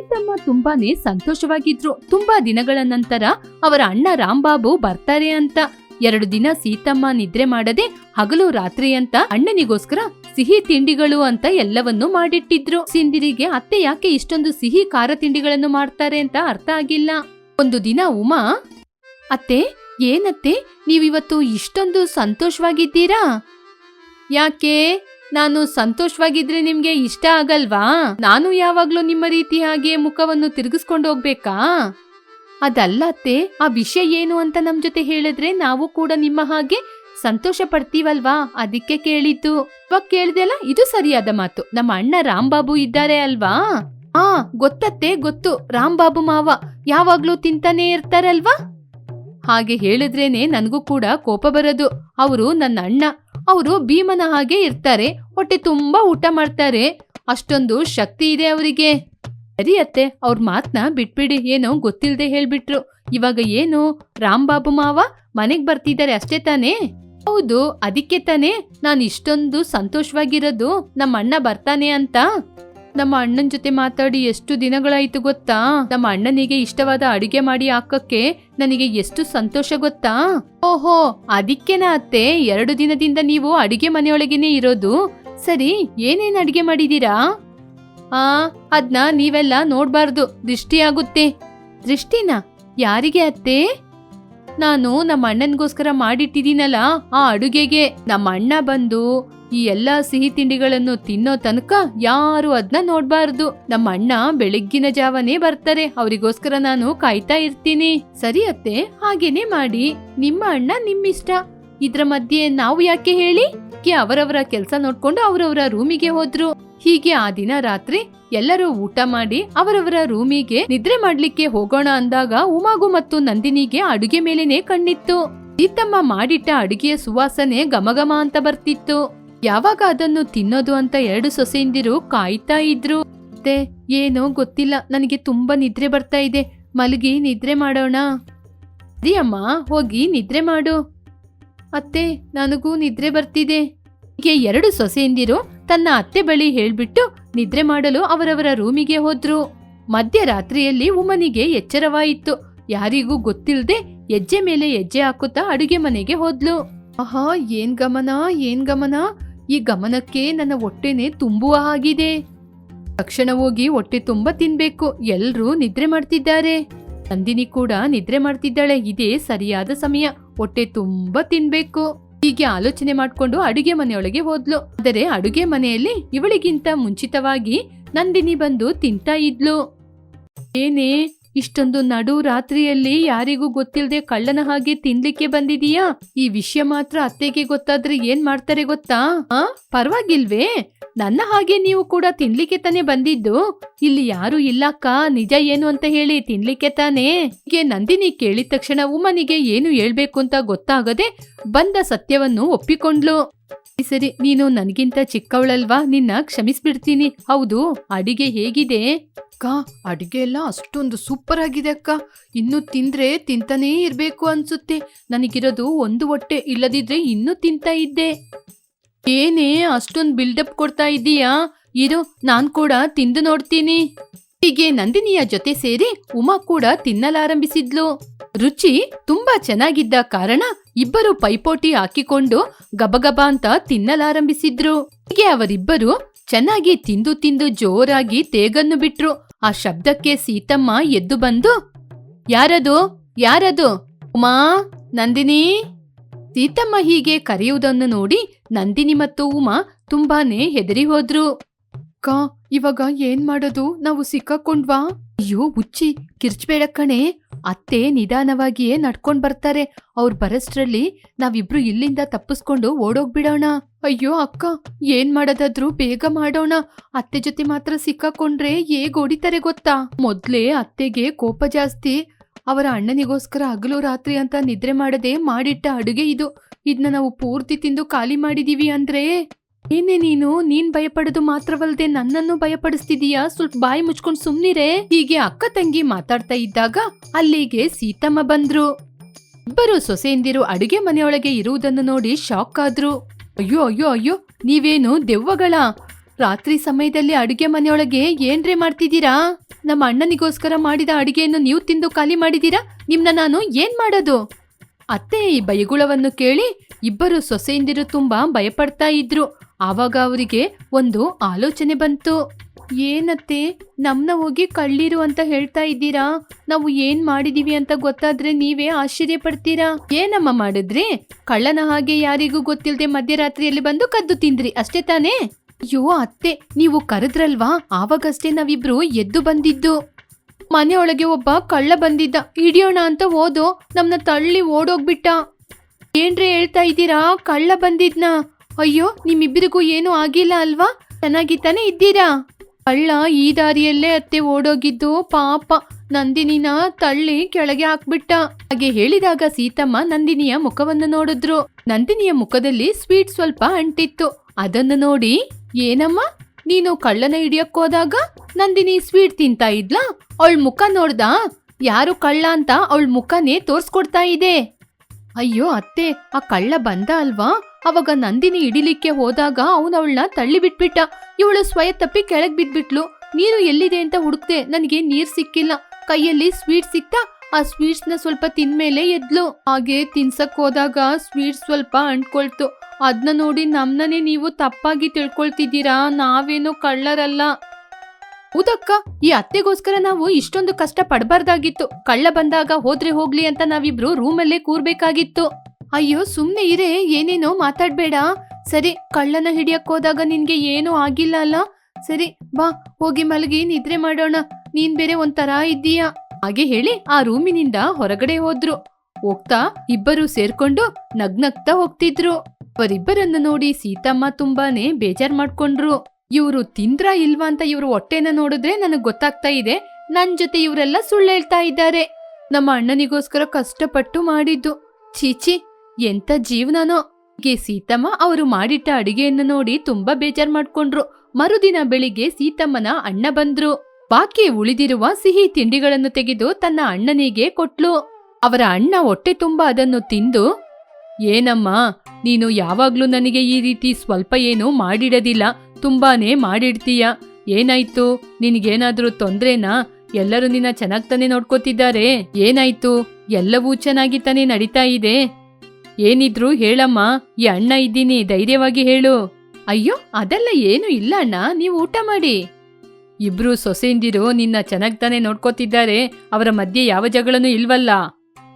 ಸೀತಮ್ಮ ತುಂಬಾನೇ ಸಂತೋಷವಾಗಿದ್ರು. ತುಂಬಾ ದಿನಗಳ ನಂತರ ಅವರ ಅಣ್ಣ ರಾಮ್ಬಾಬು ಬರ್ತಾರೆ ಅಂತ. ಎರಡು ದಿನ ಸೀತಮ್ಮ ನಿದ್ರೆ ಮಾಡದೆ ಹಗಲು ರಾತ್ರಿ ಅಂತ ಅಣ್ಣನಿಗೋಸ್ಕರ ಸಿಹಿ ತಿಂಡಿಗಳು ಅಂತ ಎಲ್ಲವನ್ನೂ ಮಾಡಿಟ್ಟಿದ್ರು. ಸಿಂದಿರಿಗೆ ಅತ್ತೆ ಯಾಕೆ ಇಷ್ಟೊಂದು ಸಿಹಿ ಖಾರ ತಿಂಡಿಗಳನ್ನು ಮಾಡ್ತಾರೆ ಅಂತ ಅರ್ಥ ಆಗಿಲ್ಲ. ಒಂದು ದಿನ ಉಮಾ, ಅತ್ತೆ, ಏನತ್ತೆ? ನೀವಿವತ್ತು ಇಷ್ಟೊಂದು ಸಂತೋಷವಾಗಿದ್ದೀರಾ? ಯಾಕೆ? ನಾನು ಸಂತೋಷವಾಗಿದ್ರೆ ನಿಮ್ಗೆ ಇಷ್ಟ ಆಗಲ್ವಾ? ನಾನು ಯಾವಾಗ್ಲೂ ನಿಮ್ಮ ರೀತಿ ಹಾಗೆ ಮುಖವನ್ನು ತಿರುಗಿಸ್ಕೊಂಡು ಹೋಗ್ಬೇಕಾ? ಅದಲ್ಲ ಅತ್ತೆ, ಆ ವಿಷಯ ಏನು ಅಂತ ನಮ್ ಜೊತೆ ಹೇಳಿದ್ರೆ ನಾವು ಕೂಡ ನಿಮ್ಮ ಹಾಗೆ ಸಂತೋಷ ಪಡ್ತೀವಲ್ವಾ ಅದಕ್ಕೆ ಕೇಳಿದ್ದು. ಕೇಳ್ದೆಲ್ಲ ಇದು ಸರಿಯಾದ ಮಾತು. ನಮ್ಮ ಅಣ್ಣ ರಾಂಬಾಬು ಇದ್ದಾರೆ ಅಲ್ವಾ? ಆ, ಗೊತ್ತತ್ತೆ, ಗೊತ್ತು. ರಾಂಬಾಬು ಮಾವ ಯಾವಾಗ್ಲೂ ತಿಂತಾನೆ ಇರ್ತಾರಲ್ವಾ? ಹಾಗೆ ಹೇಳಿದ್ರೇನೆ ನನಗೂ ಕೂಡ ಕೋಪ ಬರೋದು. ಅವರು ನನ್ನ ಅಣ್ಣ. ಅವರು ಭೀಮನ ಹಾಗೆ ಇರ್ತಾರೆ. ಹೊಟ್ಟೆ ತುಂಬಾ ಊಟ ಮಾಡ್ತಾರೆ. ಅಷ್ಟೊಂದು ಶಕ್ತಿ ಇದೆ ಅವರಿಗೆ. ಸರಿ ಅತ್ತೆ, ಅವ್ರ ಮಾತನ್ನ ಬಿಟ್ಬಿಡಿ. ಏನೋ ಗೊತ್ತಿಲ್ಲದೆ ಹೇಳ್ಬಿಟ್ರು. ಇವಾಗ ಏನು? ರಾಮ್ಬಾಬು ಮಾವ ಮನೆಗೆ ಬರ್ತಿದ್ದಾರೆ ಅಷ್ಟೇ ತಾನೇ? ಹೌದು, ಅದಕ್ಕೆ ತಾನೇ? ನಾನು ಇಷ್ಟೊಂದು ಸಂತೋಷವಾಗಿರೋದು ನಮ್ಮ ಅಣ್ಣ ಬರ್ತಾನೆ ಅಂತ. ನಮ್ಮ ಅಣ್ಣನ ಜೊತೆ ಮಾತಾಡಿ ಎಷ್ಟು ದಿನಗಳಾಯ್ತು ಗೊತ್ತಾ? ನಮ್ಮ ಅಣ್ಣನಿಗೆ ಇಷ್ಟವಾದ ಅಡುಗೆ ಮಾಡಿ ಹಾಕಕ್ಕೆ ನನಗೆ ಎಷ್ಟು ಸಂತೋಷ ಗೊತ್ತಾ? ಓಹೋ, ಅದಕ್ಕೆನಾ ಅತ್ತೆ? ಎರಡು ದಿನದಿಂದ ನೀವು ಅಡಿಗೆ ಮನೆಯೊಳಗೇನೆ ಇರೋದು? ಸರಿ, ಏನೇನ್ ಅಡಿಗೆ ಮಾಡಿದೀರಾ? ಆ, ಅದ್ನ ನೀವೆಲ್ಲ ನೋಡ್ಬಾರ್ದು, ದೃಷ್ಟಿ ಆಗುತ್ತೆ. ದೃಷ್ಟಿನ? ಯಾರಿಗೆ ಅತ್ತೆ? ನಾನು ನಮ್ಮ ಅಣ್ಣನ್ಗೋಸ್ಕರ ಮಾಡಿಟ್ಟಿದ್ದೀನಲ್ಲ, ಆ ಅಡುಗೆಗೆ. ನಮ್ಮ ಅಣ್ಣ ಬಂದು ಈ ಎಲ್ಲಾ ಸಿಹಿ ತಿಂಡಿಗಳನ್ನು ತಿನ್ನೋ ತನಕ ಯಾರು ಅದನ್ನ ನೋಡ್ಬಾರ್ದು. ನಮ್ಮ ಅಣ್ಣ ಬೆಳಗ್ಗಿನ ಜಾವನೇ ಬರ್ತಾರೆ. ಅವರಿಗೋಸ್ಕರ ನಾನು ಕಾಯ್ತಾ ಇರ್ತೀನಿ. ಸರಿ ಅತ್ತೆ, ಹಾಗೇನೆ ಮಾಡಿ. ನಿಮ್ಮ ಅಣ್ಣ ನಿಮ್ಮಿಷ್ಟ. ಇದ್ರ ಮಧ್ಯೆ ನಾವು ಯಾಕೆ ಹೇಳಿ? ಕೆ ಅವರವರ ಕೆಲಸ ನೋಡ್ಕೊಂಡು ಅವರವರ ರೂಮಿಗೆ ಹೋದ್ರು. ಹೀಗೆ ಆ ದಿನ ರಾತ್ರಿ ಎಲ್ಲರೂ ಊಟ ಮಾಡಿ ಅವರವರ ರೂಮಿಗೆ ನಿದ್ರೆ ಮಾಡ್ಲಿಕ್ಕೆ ಹೋಗೋಣ ಅಂದಾಗ ಉಮಾಗು ಮತ್ತು ನಂದಿನಿಗೆ ಅಡುಗೆ ಮೇಲೇನೆ ಕಣ್ಣಿತ್ತು. ಸೀತಮ್ಮ ಮಾಡಿಟ್ಟ ಅಡುಗೆಯ ಸುವಾಸನೆ ಗಮಗಮ ಅಂತ ಬರ್ತಿತ್ತು. ಯಾವಾಗ ಅದನ್ನು ತಿನ್ನೋದು ಅಂತ ಎರಡು ಸೊಸೆಯಂದಿರು ಕಾಯ್ತಾ ಇದ್ರು. ಮತ್ತೆ ಏನೋ ಗೊತ್ತಿಲ್ಲ, ನನಗೆ ತುಂಬಾ ನಿದ್ರೆ ಬರ್ತಾ ಇದೆ. ಮಲಗಿ ನಿದ್ರೆ ಮಾಡೋಣ. ಸರಿ ಅಮ್ಮ, ಹೋಗಿ ನಿದ್ರೆ ಮಾಡು. ಅತ್ತೆ, ನನಗೂ ನಿದ್ರೆ ಬರ್ತಿದೆ. ಹೀಗೆ ಎರಡು ಸೊಸೆಯಂದಿರು ತನ್ನ ಅತ್ತೆ ಬಳಿ ಹೇಳ್ಬಿಟ್ಟು ನಿದ್ರೆ ಮಾಡಲು ಅವರವರ ರೂಮಿಗೆ ಹೋದ್ರು. ಮಧ್ಯರಾತ್ರಿಯಲ್ಲಿ ಉಮನಿಗೆ ಎಚ್ಚರವಾಯಿತು. ಯಾರಿಗೂ ಗೊತ್ತಿಲ್ಲದೆ ಹೆಜ್ಜೆ ಮೇಲೆ ಹೆಜ್ಜೆ ಹಾಕುತ್ತಾ ಅಡುಗೆ ಮನೆಗೆ ಹೋದ್ಲು. ಆಹಾ, ಏನ್ ಗಮನ ಏನ್ ಗಮನ? ಈ ಗಮನಕ್ಕೆ ನನ್ನ ಹೊಟ್ಟೆನೆ ತುಂಬುವ ಹಾಗಿದೆ. ತಕ್ಷಣ ಹೋಗಿ ಹೊಟ್ಟೆ ತುಂಬ ತಿನ್ಬೇಕು. ಎಲ್ರೂ ನಿದ್ರೆ ಮಾಡ್ತಿದ್ದಾರೆ. ನಂದಿನಿ ಕೂಡ ನಿದ್ರೆ ಮಾಡ್ತಿದ್ದಾಳೆ. ಇದೇ ಸರಿಯಾದ ಸಮಯ. ಹೊಟ್ಟೆ ತುಂಬ ತಿನ್ಬೇಕು. ಹೀಗೆ ಆಲೋಚನೆ ಮಾಡ್ಕೊಂಡು ಅಡುಗೆ ಮನೆಯೊಳಗೆ ಹೋದ್ಲು. ಆದರೆ ಅಡುಗೆ ಮನೆಯಲ್ಲಿ ಇವಳಿಗಿಂತ ಮುಂಚಿತವಾಗಿ ನಂದಿನಿ ಬಂದು ತಿಂತಾ ಇದ್ಲು. ಏನೇ? ಇಷ್ಟೊಂದು ನಡು ರಾತ್ರಿಯಲ್ಲಿ ಯಾರಿಗೂ ಗೊತ್ತಿಲ್ಲದೆ ಕಳ್ಳನ ಹಾಗೆ ತಿನ್ಲಿಕ್ಕೆ ಬಂದಿದೀಯಾ? ಈ ವಿಷಯ ಮಾತ್ರ ಅತ್ತೆಗೆ ಗೊತ್ತಾದ್ರೆ ಏನ್ ಮಾಡ್ತಾರೆ ಗೊತ್ತಾ? ಆ? ಪರವಾಗಿಲ್ವೇ? ನನ್ನ ಹಾಗೆ ನೀವು ಕೂಡ ತಿನ್ಲಿಕ್ಕೆ ತಾನೇ ಬಂದಿದ್ದು? ಇಲ್ಲಿ ಯಾರು ಇಲ್ಲಕ್ಕ ನಿಜ ಏನು ಅಂತ ಹೇಳಿ ತಿನ್ಲಿಕ್ಕೆ ತಾನೇ? ಹೀಗೆ ನಂದಿನಿ ಕೇಳಿದ ತಕ್ಷಣ ಉಮನಿಗೆ ಏನು ಹೇಳ್ಬೇಕು ಅಂತ ಗೊತ್ತಾಗದೆ ಬಂದ ಸತ್ಯವನ್ನು ಒಪ್ಪಿಕೊಂಡ್ಲು. ಸರಿ, ನೀನು ನನ್ಗಿಂತ ಚಿಕ್ಕವಳಲ್ವಾ? ನಿನ್ನ ಕ್ಷಮಿಸ್ಬಿಡ್ತೀನಿ. ಹೌದು ಅಡಿಗೆ ಹೇಗಿದೆ? ಅಕ್ಕ ಅಡಿಗೆ ಎಲ್ಲ ಅಷ್ಟೊಂದು ಸೂಪರ್ ಆಗಿದೆ ಅಕ್ಕ. ಇನ್ನು ತಿಂದ್ರೆ ತಿಂತಾನೇ ಇರ್ಬೇಕು ಅನ್ಸುತ್ತೆ. ನನಗಿರೋದು ಒಂದು ಹೊಟ್ಟೆ ಇಲ್ಲದಿದ್ರೆ ಇನ್ನೂ ತಿಂತಾ ಇದ್ದೆ. ಏನೇ ಅಷ್ಟೊಂದು ಬಿಲ್ಡಪ್ ಕೊಡ್ತಾ ಇದ್ದೀಯಾ ಇರು ನಾನ್ ಕೂಡ ತಿಂದು ನೋಡ್ತೀನಿ. ಹೀಗೆ ನಂದಿನಿಯ ಜೊತೆ ಸೇರಿ ಉಮಾ ಕೂಡ ತಿನ್ನಲಾರಂಭಿಸಿದ್ಲು. ರುಚಿ ತುಂಬಾ ಚೆನ್ನಾಗಿದ್ದ ಕಾರಣ ಇಬ್ಬರು ಪೈಪೋಟಿ ಹಾಕಿಕೊಂಡು ಗಬಗಬ ಅಂತ ತಿನ್ನಲಾರಂಭಿಸಿದ್ರು. ಹೀಗೆ ಅವರಿಬ್ಬರು ಚೆನ್ನಾಗಿ ತಿಂದು ತಿಂದು ಜೋರಾಗಿ ತೇಗನ್ನು ಬಿಟ್ರು. ಆ ಶಬ್ದಕ್ಕೆ ಸೀತಮ್ಮ ಎದ್ದು ಬಂದು, ಯಾರದು? ಯಾರದು? ಉಮಾ? ನಂದಿನಿ? ಸೀತಮ್ಮ ಹೀಗೆ ಕರೆಯುವುದನ್ನು ನೋಡಿ ನಂದಿನಿ ಮತ್ತು ಉಮಾ ತುಂಬಾನೇ ಹೆದರಿ ಹೋದ್ರು. ಅಕ್ಕ ಇವಾಗ ಏನ್ ಮಾಡೋದು? ನಾವು ಸಿಕ್ಕಾಕೊಂಡ್ವಾ? ಅಯ್ಯೋ ಉಚ್ಚಿ ಕಿರ್ಚ್ಬೇಡ ಕಣೆ. ಅತ್ತೆ ನಿಧಾನವಾಗಿಯೇ ನಡ್ಕೊಂಡ್ ಬರ್ತಾರೆ. ಅವ್ರು ಬರಷ್ಟ್ರಲ್ಲಿ ನಾವಿಬ್ರು ಇಲ್ಲಿಂದ ತಪ್ಪಿಸ್ಕೊಂಡು ಓಡೋಗ್ಬಿಡೋಣ. ಅಯ್ಯೋ, ಅಕ್ಕ, ಏನ್ ಮಾಡೋದಾದ್ರೂ ಬೇಗ ಮಾಡೋಣ. ಅತ್ತೆ ಜೊತೆ ಮಾತ್ರ ಸಿಕ್ಕಾಕೊಂಡ್ರೆ ಹೇಗ್ ಓಡಿತಾರೆ ಗೊತ್ತಾ? ಮೊದ್ಲೇ ಅತ್ತೆಗೆ ಕೋಪ ಜಾಸ್ತಿ. ಅವರ ಅಣ್ಣನಿಗೋಸ್ಕರ ಹಗಲು ರಾತ್ರಿ ಅಂತ ನಿದ್ರೆ ಮಾಡದೆ ಮಾಡಿಟ್ಟ ಅಡುಗೆ ಇದು. ಇದನ್ನ ನಾವು ಪೂರ್ತಿ ತಿಂದು ಖಾಲಿ ಮಾಡಿದೀವಿ ಅಂದ್ರೆ? ಏನೇ ನೀನು, ನೀನ್ ಭಯಪಡೋದು ಮಾತ್ರವಲ್ಲದೆ ನನ್ನನ್ನು ಭಯಪಡಿಸ್ತಿದೀಯಾ? ಸ್ವಲ್ಪ ಬಾಯಿ ಮುಚ್ಕೊಂಡು ಸುಮ್ನಿರೆ. ಹೀಗೆ ಅಕ್ಕ ತಂಗಿ ಮಾತಾಡ್ತಾ ಇದ್ದಾಗ ಅಲ್ಲಿಗೆ ಸೀತಮ್ಮ ಬಂದ್ರು. ಇಬ್ಬರು ಸೊಸೆಯಂದಿರು ಅಡುಗೆ ಮನೆಯೊಳಗೆ ಇರುವುದನ್ನು ನೋಡಿ ಶಾಕ್ ಆದ್ರು. ಅಯ್ಯೋ ಅಯ್ಯೋ ಅಯ್ಯೋ, ನೀವೇನು ದೆವ್ವಗಳ? ರಾತ್ರಿ ಸಮಯದಲ್ಲಿ ಅಡುಗೆ ಮನೆಯೊಳಗೆ ಏನ್ರೇ ಮಾಡ್ತಿದ್ದೀರಾ? ನಮ್ಮ ಅಣ್ಣನಿಗೋಸ್ಕರ ಮಾಡಿದ ಅಡುಗೆಯನ್ನು ನೀವು ತಿಂದು ಖಾಲಿ ಮಾಡಿದೀರಾ ನಿಮ್ನ ನಾನು ಏನ್ ಮಾಡೋದು? ಅತ್ತೆ ಈ ಬೈಗುಳವನ್ನು ಕೇಳಿ ಇಬ್ಬರು ಸೊಸೆಯಂದಿರು ತುಂಬಾ ಭಯಪಡ್ತಾ ಇದ್ರು. ಆವಾಗ ಅವರಿಗೆ ಒಂದು ಆಲೋಚನೆ ಬಂತು. ಏನತ್ತೆ, ನಮ್ನ ಹೋಗಿ ಕಳ್ಳೀರು ಅಂತ ಹೇಳ್ತಾ ಇದ್ದೀರಾ? ನಾವು ಏನ್ ಮಾಡಿದೀವಿ ಅಂತ ಗೊತ್ತಾದ್ರೆ ನೀವೇ ಆಶ್ಚರ್ಯ ಪಡ್ತೀರಾ? ಏನಮ್ಮ ಮಾಡಿದ್ರಿ? ಕಳ್ಳನ ಹಾಗೆ ಯಾರಿಗೂ ಗೊತ್ತಿಲ್ಲದೆ ಮಧ್ಯರಾತ್ರಿಯಲ್ಲಿ ಬಂದು ಕದ್ದು ತಿಂದ್ರಿ, ಅಷ್ಟೇ ತಾನೇ? ಅಯ್ಯೋ, ಅತ್ತೆ, ನೀವು ಕರೆದ್ರಲ್ವಾ? ಆವಾಗಷ್ಟೇ ನಾವಿಬ್ರು ಎದ್ದು ಬಂದಿದ್ದು. ಮನೆಯೊಳಗೆ ಒಬ್ಬ ಕಳ್ಳ ಬಂದಿದ್ದ. ಹಿಡಿಯೋಣ ಅಂತ ಓದೋ ನಮ್ನ ತಳ್ಳಿ ಓಡೋಗ್ಬಿಟ್ಟ. ಏನ್ರಿ ಹೇಳ್ತಾ ಇದ್ದೀರಾ? ಕಳ್ಳ ಬಂದಿದ್ನ. ಅಯ್ಯೋ, ನಿಮ್ಮಿಬ್ಬರಿಗೂ ಏನೂ ಆಗಿಲ್ಲ ಅಲ್ವಾ? ಚೆನ್ನಾಗಿತ್ತಾನೆ ತಾನೇ ಇದ್ದೀರಾ? ಕಳ್ಳ ಈ ದಾರಿಯಲ್ಲೇ ಅತ್ತೆ ಓಡೋಗಿದ್ದು ಪಾಪ. ನಂದಿನಿನ ತಳ್ಳಿ ಕೆಳಗೆ ಹಾಕ್ಬಿಟ್ಟ. ಹಾಗೆ ಹೇಳಿದಾಗ ಸೀತಮ್ಮ ನಂದಿನಿಯ ಮುಖವನ್ನು ನೋಡಿದ್ರು. ನಂದಿನಿಯ ಮುಖದಲ್ಲಿ ಸ್ವೀಟ್ ಸ್ವಲ್ಪ ಅಂಟಿತ್ತು. ಅದನ್ನು ನೋಡಿ, ಏನಮ್ಮ? ನೀನು ಕಳ್ಳನ ಹಿಡಿಯಕ್ ಹೋದಾಗ ನಂದಿನಿ ಸ್ವೀಟ್ ತಿಂತಾ ಇದ್ಲಾ? ಅವಳ ಮುಖ ನೋಡ್ದ? ಯಾರು ಕಳ್ಳ ಅಂತ ಅವಳ ಮುಖನೇ ತೋರ್ಸ್ಕೊಡ್ತಾ ಇದೆ. ಅಯ್ಯೋ, ಅತ್ತೆ, ಆ ಕಳ್ಳ ಬಂದ ಅಲ್ವಾ? ಅವಾಗ ನಂದಿನಿ ಹಿಡಿಲಿಕ್ಕೆ ಹೋದಾಗ ಅವನು ಅವಳನ್ನ ತಳ್ಳಿ ಬಿಟ್ಬಿಟ್ಟ ಇವಳು ಸ್ವಯ ತಪ್ಪಿ ಕೆಳಗ್ ಬಿದ್ಬಿಟ್ಲು. ನೀರು ಎಲ್ಲಿದೆ ಅಂತ ಹುಡುಕ್ದೆ ನನಗೆ ನೀರ್ ಸಿಕ್ಕಿಲ್ಲ. ಕೈಯಲ್ಲಿ ಸ್ವೀಟ್ ಸಿಕ್ತಾ, ಆ ಸ್ವೀಟ್ಸ್ನ ಸ್ವಲ್ಪ ತಿನ್ಮೇಲೆ ಎದ್ಲು. ಹಾಗೆ ತಿನ್ಸಕ್ ಹೋದಾಗ ಸ್ವೀಟ್ ಸ್ವಲ್ಪ ಅಂಟ್ಕೊಳ್ತು. ಅದನ್ನ ನೋಡಿ ನಮ್ನನೇ ನೀವು ತಪ್ಪಾಗಿ ತಿಳ್ಕೊಳ್ತಿದ್ದೀರಾ? ನಾವೇನು ಕಳ್ಳರಲ್ಲ. ಹೌದಕ್ಕ ಈ ಅತ್ತೆಗೋಸ್ಕರ ನಾವು ಇಷ್ಟೊಂದು ಕಷ್ಟ ಪಡಬಾರ್ದಾಗಿತ್ತು. ಕಳ್ಳ ಬಂದಾಗ ಹೋದ್ರೆ ಹೋಗ್ಲಿ ಅಂತ ನಾವಿಬ್ರು ರೂಮಲ್ಲೇ ಕೂರ್ಬೇಕಾಗಿತ್ತು. ಅಯ್ಯೋ, ಸುಮ್ನೆ ಇರೇ, ಏನೇನೋ ಮಾತಾಡ್ಬೇಡ. ಸರಿ, ಕಳ್ಳನ ಹಿಡಿಯಕ್ ಹೋದಾಗ ನಿನ್ಗೆ ಏನೂ ಆಗಿಲ್ಲ ಅಲ್ಲ? ಸರಿ, ಬಾ, ಹೋಗಿ ಮಲಗಿ, ನಿದ್ರೆ ಮಾಡೋಣ. ನೀನ್ ಬೇರೆ ಒಂಥರ ಇದ್ದೀಯ? ಹಾಗೆ ಹೇಳಿ ಆ ರೂಮಿನಿಂದ ಹೊರಗಡೆ ಹೋದ್ರು. ಹೋಗ್ತಾ ಇಬ್ಬರು ಸೇರ್ಕೊಂಡು ನಗ್ನಗ್ತಾ ಹೋಗ್ತಿದ್ರು. ಅವರಿಬ್ಬರನ್ನ ನೋಡಿ ಸೀತಮ್ಮ ತುಂಬಾನೇ ಬೇಜಾರ್ ಮಾಡ್ಕೊಂಡ್ರು. ಇವ್ರು ತಿಂದ್ರ ಇಲ್ವಾ ಅಂತ ಇವ್ರ ಹೊಟ್ಟೆನ ನೋಡಿದ್ರೆ ನನಗ್ ಗೊತ್ತಾಗ್ತಾ ಇದೆ. ನನ್ ಜೊತೆ ಇವರೆಲ್ಲ ಸುಳ್ಳು ಹೇಳ್ತಾ ಇದ್ದಾರೆ. ನಮ್ಮ ಅಣ್ಣನಿಗೋಸ್ಕರ ಕಷ್ಟಪಟ್ಟು ಮಾಡಿದ್ದು. ಚೀಚಿ ಎಂತ ಜೀವನನೋ. ಗೆ ಸೀತಮ್ಮ ಅವರು ಮಾಡಿಟ್ಟ ಅಡಿಗೆಯನ್ನು ನೋಡಿ ತುಂಬಾ ಬೇಜಾರ್ ಮಾಡ್ಕೊಂಡ್ರು. ಮರುದಿನ ಬೆಳಿಗ್ಗೆ ಸೀತಮ್ಮನ ಅಣ್ಣ ಬಂದ್ರು. ಬಾಕಿ ಉಳಿದಿರುವ ಸಿಹಿ ತಿಂಡಿಗಳನ್ನು ತೆಗೆದು ತನ್ನ ಅಣ್ಣನಿಗೆ ಕೊಟ್ಲು. ಅವರ ಅಣ್ಣ ಹೊಟ್ಟೆ ತುಂಬಾ ಅದನ್ನು ತಿಂದು, ಏನಮ್ಮ, ನೀನು ಯಾವಾಗ್ಲೂ ನನಗೆ ಈ ರೀತಿ ಸ್ವಲ್ಪ ಏನು ಮಾಡಿಡದಿಲ್ಲ. ತುಂಬಾನೇ ಮಾಡಿಡ್ತೀಯ. ಏನಾಯ್ತು? ನಿನಗೇನಾದ್ರೂ ತೊಂದ್ರೆನಾ? ಎಲ್ಲರೂ ನಿನ್ನ ಚೆನ್ನಾಗ್ ತಾನೆ ನೋಡ್ಕೋತಿದ್ದಾರೆ. ಏನಾಯ್ತು? ಎಲ್ಲವೂ ಚೆನ್ನಾಗಿ ತಾನೇ ನಡೀತಾ ಇದೆ. ಏನಿದ್ರು ಹೇಳಮ್ಮ, ಈ ಅಣ್ಣ ಇದ್ದೀನಿ, ಧೈರ್ಯವಾಗಿ ಹೇಳು. ಅಯ್ಯೋ, ಅದೆಲ್ಲ ಏನು ಇಲ್ಲ ಅಣ್ಣ, ನೀವು ಊಟ ಮಾಡಿ. ಇಬ್ರು ಸೊಸೆಂದಿರು ನಿನ್ನ ಚೆನ್ನಾಗ್ ತಾನೇ ನೋಡ್ಕೋತಿದ್ದಾರೆ, ಅವರ ಮಧ್ಯೆ ಯಾವ ಜಗಳನೂ ಇಲ್ವಲ್ಲ.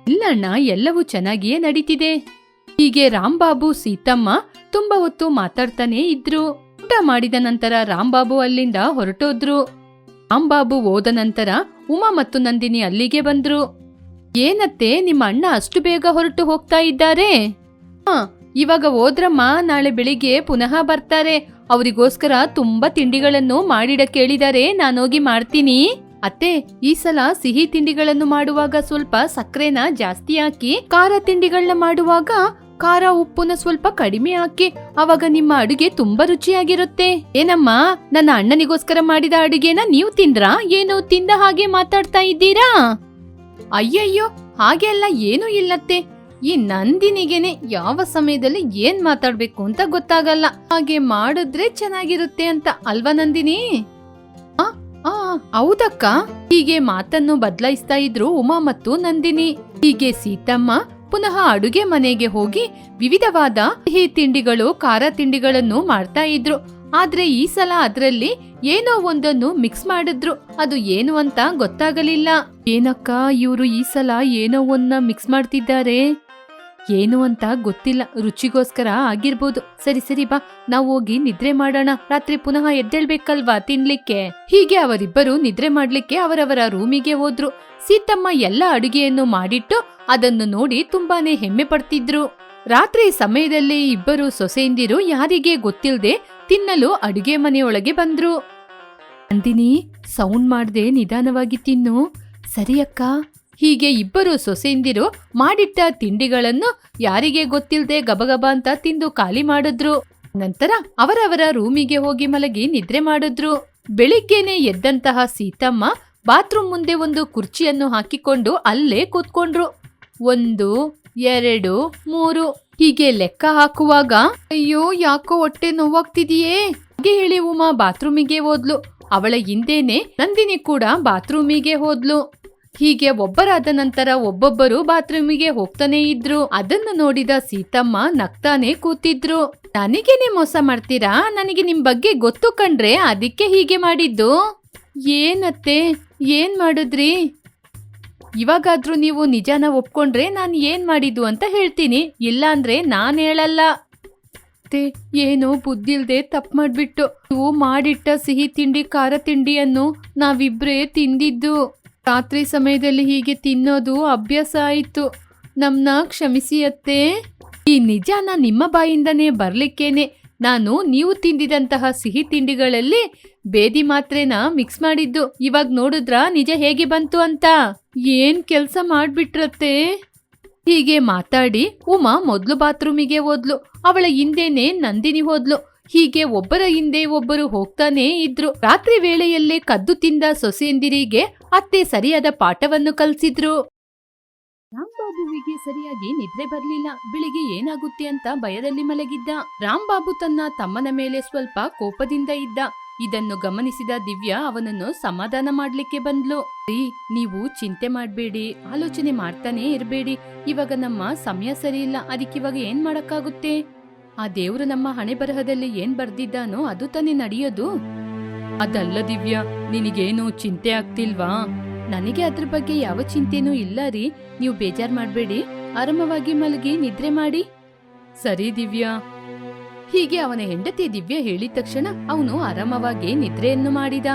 ಇಲ್ಲ ಅಣ್ಣ, ಎಲ್ಲವೂ ಚೆನ್ನಾಗಿಯೇ ನಡೀತಿದೆ. ಹೀಗೆ ರಾಂಬಾಬು ಸೀತಮ್ಮ ತುಂಬಾ ಹೊತ್ತು ಮಾತಾಡ್ತಾನೆ ಇದ್ರು. ಊಟ ಮಾಡಿದ ನಂತರ ರಾಂಬಾಬು ಅಲ್ಲಿಂದ ಹೊರಟೋದ್ರು. ರಾಂಬಾಬು ಹೋದ ನಂತರ ಉಮಾ ಮತ್ತು ನಂದಿನಿ ಅಲ್ಲಿಗೆ ಬಂದ್ರು. ಏನತ್ತೆ, ನಿಮ್ಮ ಅಣ್ಣ ಅಷ್ಟು ಬೇಗ ಹೊರಟು ಹೋಗ್ತಾ ಇದ್ದಾರೆ? ಹಾ, ಇವಾಗ ಹೋದ್ರಮ್ಮ, ನಾಳೆ ಬೆಳಿಗ್ಗೆ ಪುನಃ ಬರ್ತಾರೆ. ಅವರಿಗೋಸ್ಕರ ತುಂಬಾ ತಿಂಡಿಗಳನ್ನು ಮಾಡಿಡ ನಾನು ನಾನೋಗಿ ಮಾಡ್ತೀನಿ. ಅತ್ತೆ, ಈ ಸಲ ಸಿಹಿ ತಿಂಡಿಗಳನ್ನು ಮಾಡುವಾಗ ಸ್ವಲ್ಪ ಸಕ್ಕರೆನ ಜಾಸ್ತಿ ಹಾಕಿ, ಖಾರ ತಿಂಡಿಗಳನ್ನ ಮಾಡುವಾಗ ಖಾರ ಉಪ್ಪುನ ಸ್ವಲ್ಪ ಕಡಿಮೆ ಹಾಕಿ, ಅವಾಗ ನಿಮ್ಮ ಅಡುಗೆ ತುಂಬಾ ರುಚಿಯಾಗಿರುತ್ತೆ. ಏನಮ್ಮ, ನನ್ನ ಅಣ್ಣನಿಗೋಸ್ಕರ ಮಾಡಿದ ಅಡುಗೆನ ನೀವು ತಿಂದ್ರಾ? ಏನು ತಿಂದ ಹಾಗೆ ಮಾತಾಡ್ತಾ ಇದ್ದೀರಾ? ಅಯ್ಯಯ್ಯೋ ಹಾಗೆಲ್ಲ ಏನೂ ಇಲ್ಲತ್ತೆ. ಈ ನಂದಿನಿಗೆನೆ ಯಾವ ಸಮಯದಲ್ಲಿ ಏನ್ ಮಾತಾಡ್ಬೇಕು ಅಂತ ಗೊತ್ತಾಗಲ್ಲ. ಹಾಗೆ ಮಾಡಿದ್ರೆ ಚೆನ್ನಾಗಿರುತ್ತೆ ಅಂತ ಅಲ್ವಾ ನಂದಿನಿ? ಹೌದಕ್ಕ. ಹೀಗೆ ಮಾತನ್ನು ಬದಲಾಯಿಸ್ತಾ ಇದ್ರು ಉಮಾ ಮತ್ತು ನಂದಿನಿ. ಹೀಗೆ ಸೀತಮ್ಮ ಪುನಃ ಅಡುಗೆ ಮನೆಗೆ ಹೋಗಿ ವಿವಿಧವಾದ ಸಿಹಿ ತಿಂಡಿಗಳು, ಖಾರ ತಿಂಡಿಗಳನ್ನು ಮಾಡ್ತಾ ಇದ್ರು. ಆದ್ರೆ ಈ ಸಲ ಅದ್ರಲ್ಲಿ ಏನೋ ಒಂದನ್ನು ಮಿಕ್ಸ್ ಮಾಡಿದ್ರು. ಅದು ಏನು ಅಂತ ಗೊತ್ತಾಗಲಿಲ್ಲ. ಏನಕ್ಕ ಇವರು ಈ ಸಲ ಏನೋ ಒಂದನ್ನ ಮಿಕ್ಸ್ ಮಾಡ್ತಿದ್ದಾರೆ? ಏನು ಅಂತ ಗೊತ್ತಿಲ್ಲ. ರುಚಿಗೋಸ್ಕರ ಆಗಿರ್ಬೋದು. ಸರಿ ಸರಿ, ಬಾ. ನಾವು ಹೋಗಿ ನಿದ್ರೆ ಮಾಡೋಣ. ರಾತ್ರಿ ಪುನಃ ಎದ್ದೇಳ್ಬೇಕಲ್ವಾ ತಿನ್ಲಿಕ್ಕೆ? ಹೀಗೆ ಅವರಿಬ್ಬರು ನಿದ್ರೆ ಮಾಡ್ಲಿಕ್ಕೆ ಅವರವರ ರೂಮಿಗೆ ಹೋದ್ರು. ಸೀತಮ್ಮ ಎಲ್ಲ ಅಡುಗೆಯನ್ನು ಮಾಡಿಟ್ಟು ಅದನ್ನು ನೋಡಿ ತುಂಬಾನೇ ಹೆಮ್ಮೆ ಪಡ್ತಿದ್ರು. ರಾತ್ರಿ ಸಮಯದಲ್ಲಿ ಇಬ್ಬರು ಸೊಸೆಯಿಂದಿರು ಯಾರಿಗೆ ಗೊತ್ತಿಲ್ಲದೆ ತಿನ್ನಲು ಅಡುಗೆ ಮನೆಯೊಳಗೆ ಬಂದ್ರು. ನಂದಿನಿ, ಸೌಂಡ್ ಮಾಡದೆ ನಿಧಾನವಾಗಿ ತಿನ್ನು. ಸರಿಯಕ್ಕ ಹೀಗೆ ಇಬ್ಬರು ಸೊಸೆಯಿಂದಿರು ಮಾಡಿಟ್ಟ ತಿಂಡಿಗಳನ್ನು ಯಾರಿಗೆ ಗೊತ್ತಿಲ್ಲದೆ ಗಬಗಬ ಅಂತ ತಿಂದು ಖಾಲಿ ಮಾಡಿದ್ರು. ನಂತರ ಅವರವರ ರೂಮಿಗೆ ಹೋಗಿ ಮಲಗಿ ನಿದ್ರೆ ಮಾಡಿದ್ರು. ಬೆಳಿಗ್ಗೆನೆ ಎದ್ದಂತಹ ಸೀತಮ್ಮ ಬಾತ್ರೂಮ್ ಮುಂದೆ ಒಂದು ಕುರ್ಚಿಯನ್ನು ಹಾಕಿಕೊಂಡು ಅಲ್ಲೇ ಕೂತ್ಕೊಂಡ್ರು. ಒಂದು, ಎರಡು, ಮೂರು ಹೀಗೆ ಲೆಕ್ಕ ಹಾಕುವಾಗ, ಅಯ್ಯೋ, ಯಾಕೋ ಹೊಟ್ಟೆ ನೋವಾಗ್ತಿದೆಯೇ? ಹಾಗೆ ಹೇಳಿ ಉಮಾ ಬಾತ್ರೂಮಿಗೆ ಹೋದ್ಲು. ಅವಳ ಹಿಂದೇನೆ ನಂದಿನಿ ಕೂಡ ಬಾತ್ರೂಮಿಗೆ ಹೋದ್ಲು. ಹೀಗೆ ಒಬ್ಬರಾದ ನಂತರ ಒಬ್ಬೊಬ್ಬರು ಬಾತ್ರೂಮಿಗೆ ಹೋಗ್ತಾನೆ ಇದ್ರು. ಅದನ್ನು ನೋಡಿದ ಸೀತಮ್ಮ ನಗ್ತಾನೆ ಕೂತಿದ್ರು. ನನಗೇನೆ ಮೋಸ ಮಾಡ್ತೀರಾ? ನನಗೆ ನಿಮ್ ಬಗ್ಗೆ ಗೊತ್ತು ಕಂಡ್ರೆ ಅದಕ್ಕೆ ಹೀಗೆ ಮಾಡಿದ್ದು. ಏನತ್ತೆ? ಏನ್ ಮಾಡಿದ್ರಿ? ಇವಾಗಾದ್ರೂ ನೀವು ನಿಜಾನ ಒಪ್ಕೊಂಡ್ರೆ ನಾನು ಏನ್ ಮಾಡಿದ್ದು ಅಂತ ಹೇಳ್ತೀನಿ. ಇಲ್ಲಾಂದ್ರೆ ನಾನು ಹೇಳಲ್ಲ. ಏನೋ ಬುದ್ಧಿಲ್ದೆ ತಪ್ಪು ಮಾಡ್ಬಿಟ್ಟು. ನೀವು ಮಾಡಿಟ್ಟ ಸಿಹಿ ತಿಂಡಿ, ಖಾರ ತಿಂಡಿಯನ್ನು ನಾವಿಬ್ರೇ ತಿಂದಿದ್ದು. ರಾತ್ರಿ ಸಮಯದಲ್ಲಿ ಹೀಗೆ ತಿನ್ನೋದು ಅಭ್ಯಾಸ ಆಯಿತು. ನಮ್ನ ಕ್ಷಮಿಸಿಯತ್ತೆ ಈ ನಿಜಾನ ನಿಮ್ಮ ಬಾಯಿಂದನೇ ಬರ್ಲಿಕ್ಕೇನೆ. ನಾನು ನೀವು ತಿಂದಿದಂತಹ ಸಿಹಿ ತಿಂಡಿಗಳಲ್ಲಿ ಬೇದಿ ಮಾತ್ರೆನ ಮಿಕ್ಸ್ ಮಾಡಿದ್ದು. ಇವಾಗ ನೋಡಿದ್ರ ನಿಜ ಹೇಗೆ ಬಂತು ಅಂತ. ಏನ್ ಕೆಲಸ ಮಾಡ್ಬಿಟ್ರತ್ತೆ. ಹೀಗೆ ಮಾತಾಡಿ ಉಮಾ ಮೊದಲು ಬಾತ್ರೂಮಿಗೆ ಹೋದ್ಲು. ಅವಳ ಹಿಂದೆನೆ ನಂದಿನಿ ಹೋದ್ಲು. ಹೀಗೆ ಒಬ್ಬರ ಹಿಂದೆ ಒಬ್ಬರು ಹೋಗ್ತಾನೇ ಇದ್ರು. ರಾತ್ರಿ ವೇಳೆಯಲ್ಲೇ ಕದ್ದು ತಿಂದ ಸೊಸೆಯಂದಿರಿಗೆ ಅತ್ತೆ ಸರಿಯಾದ ಪಾಠವನ್ನು ಕಲ್ಸಿದ್ರು. ರಾಂಬಾಬುವಿಗೆ ಸರಿಯಾಗಿ ನಿದ್ರೆ ಬರ್ಲಿಲ್ಲ. ಬೆಳಿಗ್ಗೆ ಏನಾಗುತ್ತೆ ಅಂತ ಭಯದಲ್ಲಿ ಮಲಗಿದ್ದ. ರಾಮ್ಬಾಬು ತನ್ನ ತಮ್ಮನ ಮೇಲೆ ಸ್ವಲ್ಪ ಕೋಪದಿಂದ ಇದ್ದ. ಇದನ್ನು ಗಮನಿಸಿದ ದಿವ್ಯಾ ಅವನನ್ನು ಸಮಾಧಾನ ಮಾಡ್ಲಿಕ್ಕೆ ಬಂದ್ಲು. ರೀ, ನೀವು ಚಿಂತೆ ಮಾಡ್ಬೇಡಿ. ಆಲೋಚನೆ ಮಾಡ್ತಾನೆ ಇರ್ಬೇಡಿ. ಇವಾಗ ನಮ್ಮ ಸಮಯ ಸರಿ ಇಲ್ಲ ಅದಕ್ಕಿವಾಗ ಏನ್ ಮಾಡಕ್ಕಾಗುತ್ತೆ? ಆ ದೇವ್ರು ನಮ್ಮ ಹಣೆ ಬರಹದಲ್ಲಿ ಏನ್ ಬರ್ದಿದ್ದಾನೋ ಅದು ತಾನೇ ನಡೆಯೋದು. ಅದಲ್ಲ ದಿವ್ಯಾ, ನಿನಗೇನು ಚಿಂತೆ ಆಗ್ತಿಲ್ವಾ? ನನಗೆ ಅದ್ರ ಬಗ್ಗೆ ಯಾವ ಚಿಂತೆನೂ ಇಲ್ಲ ರೀ. ನೀವು ಬೇಜಾರ್ ಮಾಡಬೇಡಿ. ಆರಾಮವಾಗಿ ಮಲಗಿ ನಿದ್ರೆ ಮಾಡಿ. ಸರಿ ದಿವ್ಯಾ. ಹೀಗೆ ಅವನ ಹೆಂಡತಿ ದಿವ್ಯ ಹೇಳಿದ ತಕ್ಷಣ ಅವನು ಆರಾಮವಾಗಿ ನಿದ್ರೆಯನ್ನು ಮಾಡಿದ.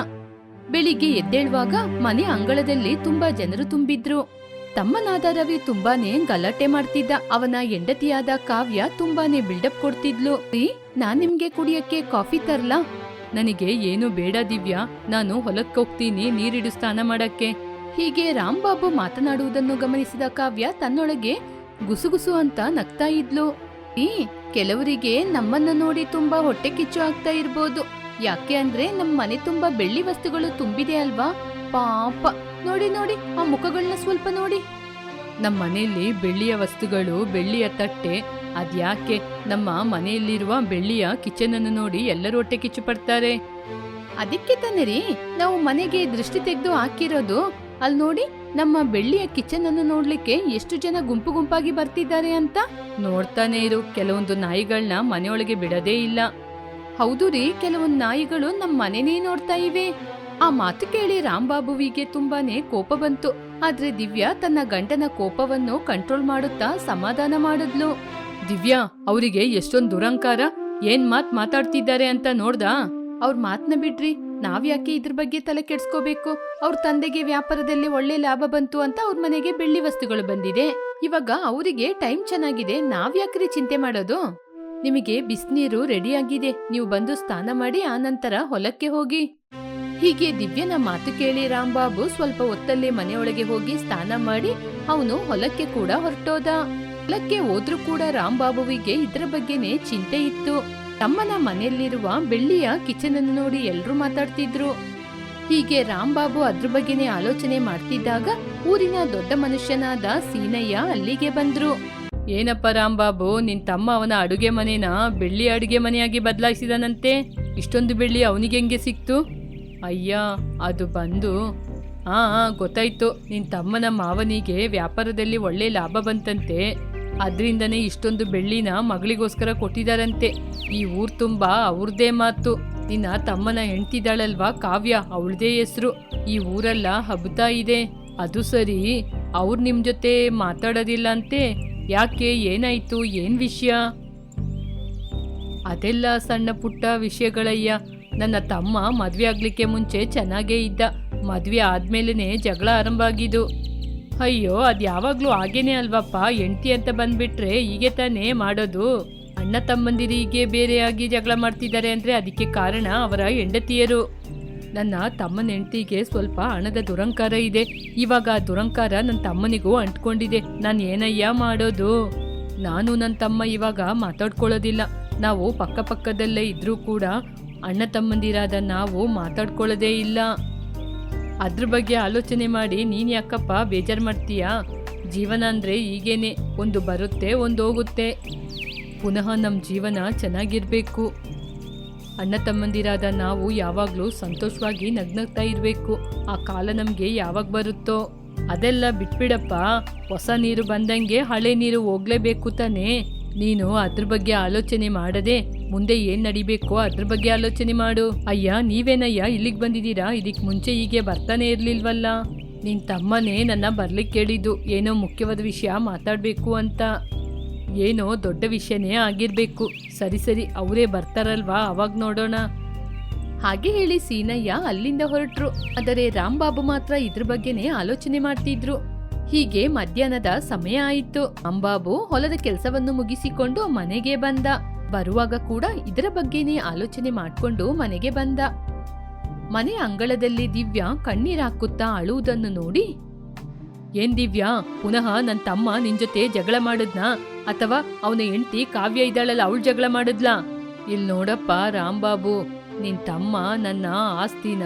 ಬೆಳಿಗ್ಗೆ ಎದ್ದೇಳುವಾಗ ಮನೆ ಅಂಗಳದಲ್ಲಿ ತುಂಬಾ ಜನರು ತುಂಬಿದ್ರು. ತಮ್ಮನಾದ ರವಿ ತುಂಬಾನೇ ಗಲಾಟೆ ಮಾಡ್ತಿದ್ದ. ಅವನ ಹೆಂಡತಿಯಾದ ಕಾವ್ಯ ತುಂಬಾನೇ ಬಿಲ್ಡಪ್ ಕೊಡ್ತಿದ್ಲು. ನಾನ್ ನಿಮ್ಗೆ ಕುಡಿಯಕ್ಕೆ ಕಾಫಿ ತರ್ಲಾ? ನನಗೆ ಏನು ಬೇಡ ದಿವ್ಯಾ, ನಾನು ಹೊಲಕ್ಕೆ ಹೋಗ್ತೀನಿ ನೀರಿಡು ಸ್ನಾನ ಮಾಡಕ್ಕೆ. ಹೀಗೆ ರಾಮ್ಬಾಬು ಮಾತನಾಡುವುದನ್ನು ಗಮನಿಸಿದ ಕಾವ್ಯ ತನ್ನೊಳಗೆ ಗುಸುಗುಸು ಅಂತ ನಗ್ತಾ ಇದ್ಲು. ಈ, ಕೆಲವರಿಗೆ ನಮ್ಮನ್ನ ನೋಡಿ ತುಂಬಾ ಹೊಟ್ಟೆ ಕಿಚ್ಚು ಆಗ್ತಾ ಇರ್ಬೋದು. ಯಾಕೆ ಅಂದ್ರೆ ನಮ್ ಮನೆ ತುಂಬಾ ಬೆಳ್ಳಿ ವಸ್ತುಗಳು ತುಂಬಿದೆ ಅಲ್ವಾ? ಪಾಪ. ನೋಡಿ ನೋಡಿ, ಆ ಮುಖಗಳನ್ನ ಸ್ವಲ್ಪ ನೋಡಿ. ನಮ್ಮ ಮನೆಯಲ್ಲಿ ಬೆಳ್ಳಿಯ ವಸ್ತುಗಳು, ಬೆಳ್ಳಿಯ ತಟ್ಟೆ ಅದ್ಯಾಕೆ ನಮ್ಮ ಮನೆಯಲ್ಲಿರುವ ಬೆಳ್ಳಿಯ ಕಿಚನ್ ಅನ್ನು ನೋಡಿ ಎಲ್ಲರೂ ಹೊಟ್ಟೆ ಕಿಚ್ಚು ಪಡ್ತಾರೆ? ಅದಕ್ಕೆ ತಾನೇ ರೀ ನಾವು ಮನೆಗೆ ದೃಷ್ಟಿ ತೆಗೆದು ಹಾಕಿರೋದು. ಅಲ್ಲಿ ನೋಡಿ ನಮ್ಮ ಬೆಳ್ಳಿಯ ಕಿಚನ್ ಅನ್ನು ನೋಡ್ಲಿಕ್ಕೆ ಎಷ್ಟು ಜನ ಗುಂಪು ಗುಂಪಾಗಿ ಬರ್ತಿದ್ದಾರೆ ಅಂತ. ನೋಡ್ತಾನೆ ಇರು ಕೆಲವೊಂದು ನಾಯಿಗಳನ್ನ ಮನೆಯೊಳಗೆ ಬಿಡದೇ ಇಲ್ಲ. ಹೌದು ರೀ ಕೆಲವೊಂದು ನಾಯಿಗಳು ನಮ್ಮ ಮನೆನೇ ನೋಡ್ತಾ ಇವೆ. ಆ ಮಾತು ಕೇಳಿ ರಾಂಬಾಬುವಿಗೆ ತುಂಬಾನೇ ಕೋಪ ಬಂತು. ಆದ್ರೆ ದಿವ್ಯಾ ತನ್ನ ಗಂಡನ ಕೋಪವನ್ನು ಕಂಟ್ರೋಲ್ ಮಾಡುತ್ತಾ ಸಮಾಧಾನ ಮಾಡಿದ್ಲು. ದಿವ್ಯಾ, ಅವರಿಗೆ ಎಷ್ಟೊಂದು ದುರಂಕಾರ, ಏನ್ ಮಾತ್ ಮಾತಾಡ್ತಿದ್ದಾರೆ ಅಂತ ನೋಡ್ದಾ? ಅವ್ರ ಮಾತ್ನ ಬಿಡ್ರಿ ನಾವ್ಯಾಕೆ ಇದ್ರ ಬಗ್ಗೆ ತಲೆ ಕೆಡ್ಸ್ಕೋಬೇಕು? ಅವ್ರ ತಂದೆಗೆ ವ್ಯಾಪಾರದಲ್ಲಿ ಒಳ್ಳೆ ಲಾಭ ಬಂತು ಅಂತ ಅವ್ರ ಮನೆಗೆ ಬೆಳ್ಳಿ ವಸ್ತುಗಳು ಬಂದಿದೆ. ಇವಾಗ ಅವರಿಗೆ ಟೈಮ್ ಚೆನ್ನಾಗಿದೆ ನಾವ್ಯಾಕ್ರಿ ಚಿಂತೆ ಮಾಡೋದು? ನಿಮಗೆ ಬಿಸ್ನೀರು ರೆಡಿಯಾಗಿದೆ ನೀವು ಬಂದು ಸ್ನಾನ ಮಾಡಿ ಆನಂತರ ಹೊಲಕ್ಕೆ ಹೋಗಿ. ಹೀಗೆ ದಿವ್ಯನ ಮಾತು ಕೇಳಿ ರಾಂಬಾಬು ಸ್ವಲ್ಪ ಹೊತ್ತಲ್ಲೇ ಮನೆಯೊಳಗೆ ಹೋಗಿ ಸ್ನಾನ ಮಾಡಿ, ಅವನು ಹೊಲಕ್ಕೆ ಕೂಡ ಹೊರಟೋದ. ಹೊಲಕ್ಕೆ ಹೋದ್ರೂ ಕೂಡ ರಾಂಬಾಬುವಿಗೆ ಇದ್ರ ಬಗ್ಗೆನೇ ಚಿಂತೆ ಇತ್ತು. ತಮ್ಮನ ಮನೆಯಲ್ಲಿರುವ ಬೆಳ್ಳಿಯ ಕಿಚನ್ ಅನ್ನು ನೋಡಿ ಎಲ್ಲರೂ ಮಾತಾಡ್ತಿದ್ರು. ಹೀಗೆ ರಾಂಬಾಬು ಅದ್ರ ಬಗ್ಗೆನೇ ಆಲೋಚನೆ ಮಾಡ್ತಿದ್ದಾಗ ಊರಿನ ದೊಡ್ಡ ಮನುಷ್ಯನಾದ ಸೀನಯ್ಯ ಅಲ್ಲಿಗೆ ಬಂದ್ರು. ಏನಪ್ಪ ರಾಂಬಾಬು ನಿನ್ ತಮ್ಮ ಅವನ ಅಡುಗೆ ಮನೆನ ಬೆಳ್ಳಿ ಅಡುಗೆ ಮನೆಯಾಗಿ ಬದಲಾಯಿಸಿದನಂತೆ. ಇಷ್ಟೊಂದು ಬೆಳ್ಳಿ ಅವನಿಗೆ ಹೆಂಗೆ ಸಿಕ್ತು? ಅಯ್ಯ, ಅದು ಬಂದು ಆ, ಗೊತ್ತಾಯ್ತು. ನಿನ್ ತಮ್ಮನ ಮಾವನಿಗೆ ವ್ಯಾಪಾರದಲ್ಲಿ ಒಳ್ಳೆ ಲಾಭ ಬಂತಂತೆ. ಅದ್ರಿಂದನೇ ಇಷ್ಟೊಂದು ಬೆಳ್ಳಿನ ಮಗಳಿಗೋಸ್ಕರ ಕೊಟ್ಟಿದಾರಂತೆ. ಈ ಊರ್ ತುಂಬಾ ಅವ್ರದ್ದೇ ಮಾತು. ನಿನ್ನ ತಮ್ಮನ ಹೆಂಡ್ತಿದ್ದಾಳಲ್ವಾ ಕಾವ್ಯ? ಅವಳದೇ ಹೆಸರು. ಈ ಊರೆಲ್ಲ ಹಬ್ತಾ ಇದೆ. ಅದು ಸರಿ, ಅವ್ರು ನಿಮ್ಮ ಜೊತೆ ಮಾತಾಡೋದಿಲ್ಲ ಅಂತೆ ಯಾಕೆ, ಏನಾಯ್ತು, ಏನ್ ವಿಷಯ? ಅದೆಲ್ಲ ಸಣ್ಣ ಪುಟ್ಟ ವಿಷಯಗಳಯ್ಯ. ನನ್ನ ತಮ್ಮ ಮದ್ವೆ ಆಗ್ಲಿಕ್ಕೆ ಮುಂಚೆ ಚೆನ್ನಾಗೇ ಇದ್ದ. ಮದ್ವೆ ಆದ್ಮೇಲೆನೆ ಜಗಳ ಆರಂಭ ಆಗಿದ್ದು. ಅಯ್ಯೋ, ಅದು ಯಾವಾಗ್ಲೂ ಹಾಗೇನೆ ಅಲ್ವಪ್ಪ. ಹೆಂಡ್ತಿ ಅಂತ ಬಂದ್ಬಿಟ್ರೆ ಹೀಗೆ ತಾನೇ ಮಾಡೋದು. ಅಣ್ಣ ತಮ್ಮಂದಿರಿಗೆ ಬೇರೆಯಾಗಿ ಜಗಳ ಮಾಡ್ತಿದ್ದಾರೆ ಅಂದ್ರೆ ಅದಕ್ಕೆ ಕಾರಣ ಅವರ ಹೆಂಡತಿಯರು. ನನ್ನ ತಮ್ಮನ ಹೆಂಡತಿಗೆ ಸ್ವಲ್ಪ ಹಣದ ದುರಂಕಾರ ಇದೆ. ಇವಾಗ ಆ ದುರಂಕಾರ ನನ್ನ ತಮ್ಮನಿಗೂ ಅಂಟ್ಕೊಂಡಿದೆ. ನಾನು ಏನಯ್ಯ ಮಾಡೋದು? ನಾನು ನನ್ನ ತಮ್ಮ ಇವಾಗ ಮಾತಾಡ್ಕೊಳ್ಳೋದಿಲ್ಲ. ನಾವು ಪಕ್ಕ ಪಕ್ಕದಲ್ಲೇ ಇದ್ರೂ ಕೂಡ ಅಣ್ಣ ತಮ್ಮಂದಿರಾದ ನಾವು ಮಾತಾಡ್ಕೊಳ್ಳೋದೇ ಇಲ್ಲ. ಅದ್ರ ಬಗ್ಗೆ ಆಲೋಚನೆ ಮಾಡಿ, ನೀನ್ ಯಾಕಪ್ಪ ಬೇಜಾರು ಮಾಡ್ತೀಯಾ? ಜೀವನ ಅಂದ್ರೆ ಈಗೇನೆ, ಒಂದು ಬರುತ್ತೆ, ಒಂದು ಹೋಗುತ್ತೆ. ಪುನಃ ನಮ್ಮ ಜೀವನ ಚೆನ್ನಾಗಿರ್ಬೇಕು. ಅಣ್ಣ ತಮ್ಮಂದಿರಾದ ನಾವು ಯಾವಾಗ್ಲೂ ಸಂತೋಷವಾಗಿ ನಗ್ನಗ್ತಾ ಇರ್ಬೇಕು. ಆ ಕಾಲ ನಮ್ಗೆ ಯಾವಾಗ ಬರುತ್ತೋ? ಅದೆಲ್ಲ ಬಿಟ್ಬಿಡಪ್ಪ. ಹೊಸ ನೀರು ಬಂದಂಗೆ ಹಳೆ ನೀರು ಹೋಗ್ಲೇಬೇಕು ತಾನೇ? ನೀನು ಅದ್ರ ಬಗ್ಗೆ ಆಲೋಚನೆ ಮಾಡದೆ ಮುಂದೆ ಏನ್ ನಡಿಬೇಕೋ ಅದ್ರ ಬಗ್ಗೆ ಆಲೋಚನೆ ಮಾಡು. ಅಯ್ಯ, ನೀವೇನಯ್ಯ, ಇಲ್ಲಿಗೆ ಬಂದಿದ್ದೀರಾ? ಇದಕ್ಕೆ ಮುಂಚೆ ಹೀಗೆ ಬರ್ತಾನೆ ಇರ್ಲಿಲ್ವಲ್ಲ? ನಿನ್ ತಮ್ಮನೇ ನನ್ನ ಬರ್ಲಿಕ್ಕೆ ಕೇಳಿದ್ದು. ಏನೋ ಮುಖ್ಯವಾದ ವಿಷಯ ಮಾತಾಡ್ಬೇಕು ಅಂತ. ಏನೋ ದೊಡ್ಡ ವಿಷಯನೇ ಆಗಿರ್ಬೇಕು. ಸರಿ ಸರಿ, ಅವರೇ ಬರ್ತಾರಲ್ವಾ? ಅವಾಗ ನೋಡೋಣ. ಹಾಗೆ ಹೇಳಿ ಸೀನಯ್ಯ ಅಲ್ಲಿಂದ ಹೊರಟ್ರು. ಆದರೆ ರಾಮ್ಬಾಬು ಮಾತ್ರ ಇದ್ರ ಬಗ್ಗೆನೇ ಆಲೋಚನೆ ಮಾಡ್ತಿದ್ರು. ಹೀಗೆ ಮಧ್ಯಾಹ್ನದ ಸಮಯ ಆಯಿತು. ಅಂಬಾಬು ಹೊಲದ ಕೆಲಸವನ್ನು ಮುಗಿಸಿಕೊಂಡು ಮನೆಗೆ ಬಂದ. ಬರುವಾಗ ಕೂಡ ಇದರ ಬಗ್ಗೆನೇ ಆಲೋಚನೆ ಮಾಡಿಕೊಂಡು ಮನೆಗೆ ಬಂದ. ಮನೆ ಅಂಗಳದಲ್ಲಿ ದಿವ್ಯಾ ಕಣ್ಣೀರಾಕುತ್ತಾ ಅಳುವುದನ್ನು ನೋಡಿ, ಏನ್ ದಿವ್ಯಾ, ಪುನಃ ನನ್ನ ತಮ್ಮ ನಿನ್ ಜೊತೆ ಜಗಳ ಮಾಡಿದ್ನಾ? ಅಥವಾ ಅವನ ಹೆಂಡತಿ ಕಾವ್ಯ ಇದ್ದಾಳಲ್ಲ, ಅವಳು ಜಗಳ ಮಾಡಿದ್ಲಾ? ಇಲ್ಲಿ ನೋಡಪ್ಪ ರಾಂಬಾಬು ನಿನ್ ತಮ್ಮ ನನ್ನ ಆಸ್ತಿನ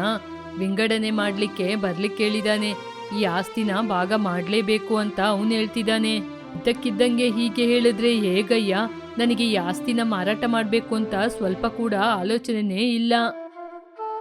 ವಿಂಗಡಣೆ ಮಾಡ್ಲಿಕ್ಕೆ ಬರ್ಲಿಕ್ಕೆ ಹೇಳಿದಾನೆ. ಈ ಆಸ್ತಿನ ಭಾಗ ಮಾಡ್ಲೇಬೇಕು ಅಂತ ಅವನು ಹೇಳ್ತಿದ್ದಾನೆ ಇದ್ದಕ್ಕಿದ್ದಂಗೆ ಹೀಗೆ ಹೇಳಿದ್ರೆ ಹೇಗಯ್ಯ? ನನಗೆ ಈ ಆಸ್ತಿನ ಮಾರಾಟ ಮಾಡಬೇಕು ಅಂತ ಸ್ವಲ್ಪ ಕೂಡ ಆಲೋಚನೆನೇ ಇಲ್ಲ.